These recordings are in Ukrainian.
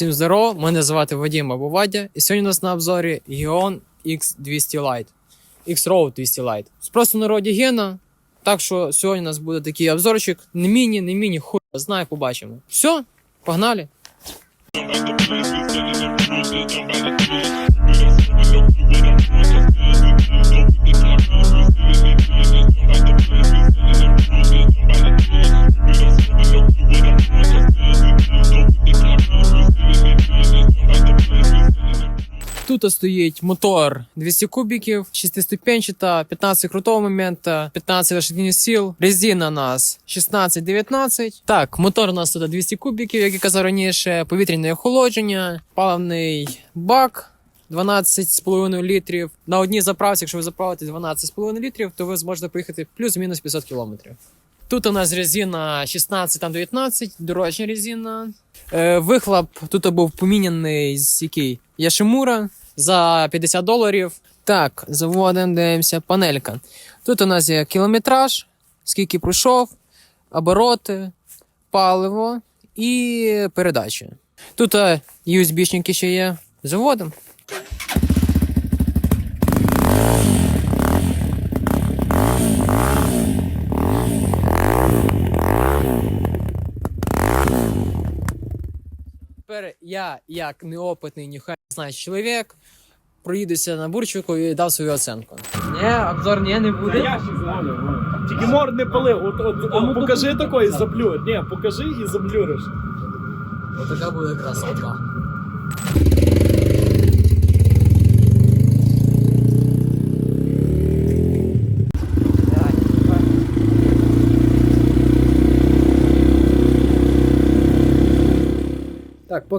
Всім здорово, мене звати Вадим Абувадя, і сьогодні у нас на обзорі Geon X200 Lite. X-Road 200 Lite. Спросу народі Гена. Так що сьогодні у нас буде такий обзорчик. Не міні, не міні, хуй знає, побачимо. Все, погнали. Тут стоїть мотор 200 кубиків, 6-ступенчата, 15 крутого момента, 15 лошадиних сил. Резина у нас 16-19. Так, мотор у нас тут 200 кубиків, як я казав раніше, повітряне охолодження, паливний бак. 12,5 літрів. На одній заправці, якщо ви заправите 12,5 літрів, то ви зможете проїхати плюс-мінус 500 кілометрів. Тут у нас резина 16 там 19, дорожня резина. Е, вихлоп тут був поміняний з який? Яшимура за 50 доларів. Так, заводимо, дивимося, панелька. Тут у нас є кілометраж, скільки пройшов, обороти, паливо і передачі. Тут е, USB-шники ще є. Заводимо. Тепер я, як неопитний, ніхай не знає чоловік, проїдуся на бурчику і дав свою оценку. Ні, обзор ні, не буде. Я ще згоден. Тільки мор не пали. От, от, от, покажи такий і заблюр. Ні, покажи і заблюриш. Отака буде красота.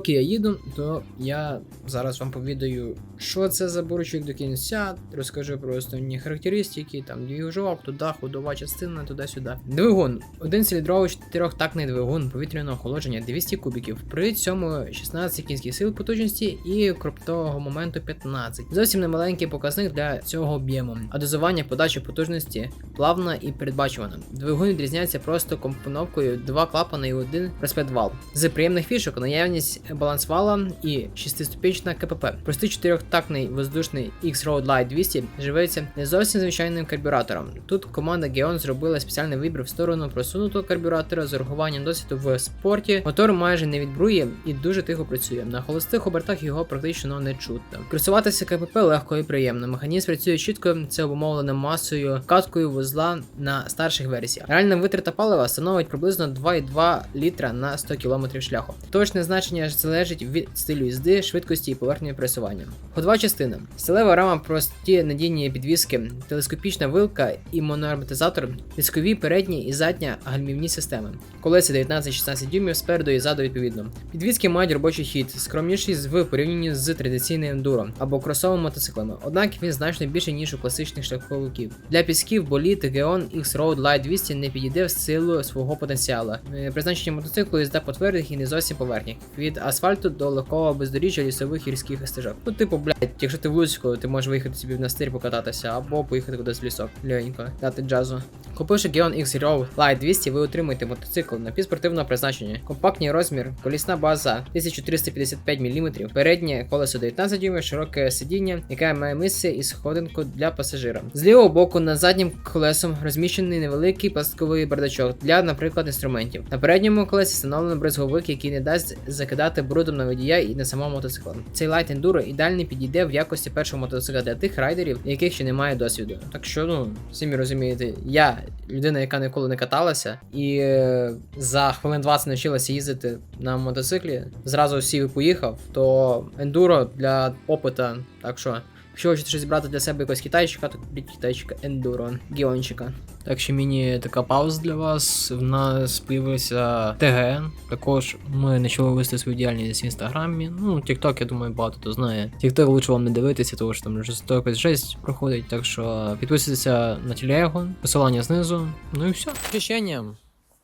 Поки я їду, то я зараз вам повідаю, що це за бурчик до кінця. Розкажу про основні характеристики, там двіжок, туди, ходова частина, туди-сюди. Двигун. Один циліндровий чотирьохтактний двигун повітряного охолодження 200 кубиків. При цьому 16 кінських сил потужності і кроптового моменту 15. Зовсім немаленький показник для цього об'єму. А дозування подачі потужності плавна і передбачувана. Двигун відрізняється просто компоновкою два клапани і один розпредвал. З приємних фішок наявність балансвала і шестиступенчна КПП. Простий чотирьохтактний воздушний X-Road Light 200 живеться не зовсім звичайним карбюратором. Тут команда Geon зробила спеціальний вибір в сторону просунутого карбюратора з урахуванням досвіду в спорті. Мотор майже не відбрує і дуже тихо працює. На холостих обертах його практично не чутно. Користуватися КПП легко і приємно. Механізм працює чітко, це обумовлено масою каткою вузла на старших версіях. Реальна витрата палива становить приблизно 2,2 літра на 100 км шляху. Точне значення залежить від стилю їзди, швидкості і поверхні пересування. Ходова частина. Сталева рама, прості надійні підвіски, телескопічна вилка і моноарматизатор, дискові передні і задня гальмівні системи. Колеса 19-16 дюймів спереду і ззаду відповідно. Підвіски мають робочий хід, скромніший в порівнянні з традиційним ендуро або кросовими мотоциклами, однак він значно більший, ніж у класичних шляховиків. Для пісків боліт Geon X-Road Light 200 не підійде в силу свого потенціалу. Е, Призначення мотоциклу їзда по твердих і не зовсім поверхнях. Від асфальту до легкого бездоріжжя лісових гірських стежок. Ну, типу, блядь, якщо ти в Луцьку, ти можеш виїхати собі в настир покататися, або поїхати кудись в лісок. Легенько, дати джазу. Купивши Geon X Road Light 200, ви отримаєте мотоцикл напівспортивного призначення, компактний розмір, колісна база 1355 мм, переднє колесо 19 дюймів, широке сидіння, яке має місце і сходинку для пасажира. З лівого боку над заднім колесом розміщений невеликий пластиковий бардачок для, наприклад, інструментів. На передньому колесі встановлено бризговик, який не дасть закидати брудом на водія і на самому мотоциклу. Цей Light Enduro ідеально підійде в якості першого мотоцикла для тих райдерів, яких ще немає досвіду. Так що, ну, самі розумієте, я людина, яка ніколи не каталася, і е, за хвилин 20 навчилася їздити на мотоциклі, зразу сів і поїхав, то ендуро для опита. Так що, якщо хочете щось брати для себе якогось китайчика, то купіть китайчика ендуро, гіончика. Так що міні така пауза для вас. В нас появився ТГ. Також ми почали вести свою діяльність в інстаграмі. Ну, TikTok, я думаю, багато хто знає. TikTok лучше вам не дивитися, тому що там жорстокась жесть проходить. Так що підписуйтеся на телегу, посилання знизу. Ну і все. Ощущення,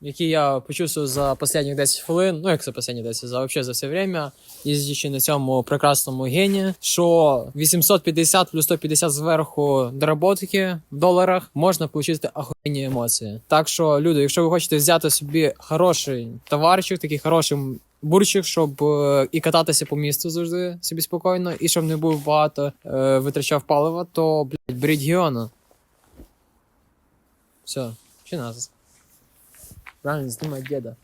які я почувствував за останні 10 хвилин, ну як за останні 10, за вообще за все время, їздячи на цьому прекрасному гені, що 850 плюс 150 зверху доработки в доларах можна отримати охуєнні емоції. Так що, люди, якщо ви хочете взяти собі хороший товарчик, такий хороший бурчик, щоб е, і кататися по місту завжди собі спокійно, і щоб не був багато е, витрачав палива, то блядь, беріть Гіона. Все, чи нас. Правильно, знімай діда.